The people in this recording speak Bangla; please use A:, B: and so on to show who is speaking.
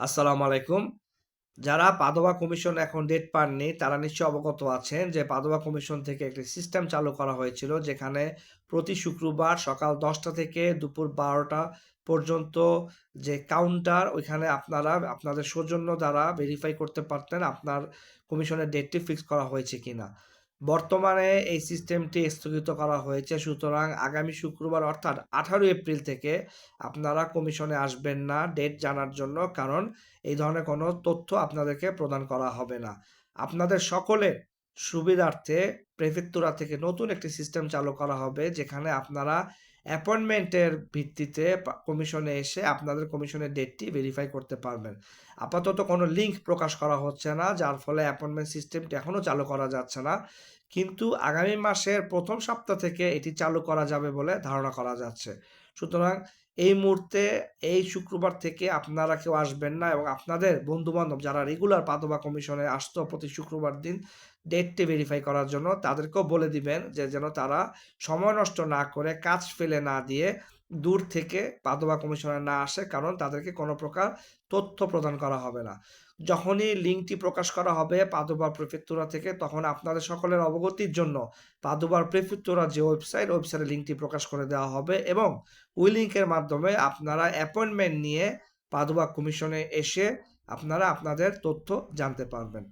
A: আসসালামু আলাইকুম। যারা পাদোয়া কমিশন এখন ডেট পাননি, তারা নিশ্চয়ই অবগত আছেন যে পাদোয়া কমিশন থেকে একটি সিস্টেম চালু করা হয়েছিল, যেখানে প্রতি শুক্রবার সকাল দশটা থেকে দুপুর বারোটা পর্যন্ত যে কাউন্টার ওইখানে আপনারা, আপনাদের সৌজন্য দ্বারা ভেরিফাই করতে পারতেন আপনার কমিশনের ডেটটি ফিক্স করা হয়েছে কিনা। বর্তমানে এই সিস্টেমটি স্থগিত করা হয়েছে। সুতরাং আগামী শুক্রবার অর্থাৎ আঠারো এপ্রিল থেকে আপনারা কমিশনে আসবেন না ডেট জানার জন্য, কারণ এই ধরনের কোনো তথ্য আপনাদেরকে প্রদান করা হবে না। আপনাদের সকলের সুবিধার্থে প্রেফেক্তুরা থেকে নতুন একটি সিস্টেম চালু করা হবে, যেখানে আপনারা অ্যাপয়েন্টমেন্টের ভিত্তিতে কমিশনে এসে আপনাদের কমিশনের ডেটটি ভেরিফাই করতে পারবেন। আপাতত কোনো লিঙ্ক প্রকাশ করা হচ্ছে না, যার ফলে অ্যাপয়েন্টমেন্ট সিস্টেমটি এখনও চালু করা যাচ্ছে না। কিন্তু আগামী মাসের প্রথম সপ্তাহ থেকে এটি চালু করা যাবে বলে ধারণা করা যাচ্ছে। সুতরাং এই মুহূর্তে, এই শুক্রবার থেকে আপনারা কেউ আসবেন না এবং আপনাদের বন্ধু বান্ধব যারা রেগুলার পাদবা কমিশনে আসতো প্রতি শুক্রবার দিন ডেটটি ভেরিফাই করার জন্য তাদেরকেও বলে দিবেন যে যেন তারা সময় নষ্ট না করে কাজ ফেলে না দিয়ে দূর থেকে পাদবা কমিশনে না আসে, কারণ তাদেরকে কোনো প্রকার তথ্য প্রদান করা হবে না। যখনই লিঙ্কটি প্রকাশ করা হবে পাদোবার প্রেফেক্তুরা থেকে, তখন আপনাদের সকলের অবগতির জন্য পাদুবার প্রেফেক্তুরা যে ওয়েবসাইট, ওয়েবসাইটে লিঙ্কটি প্রকাশ করে দেওয়া হবে এবং ওই লিঙ্কের মাধ্যমে আপনারা অ্যাপয়েন্টমেন্ট নিয়ে পাদোবা কমিশনে এসে আপনারা আপনাদের তথ্য জানতে পারবেন।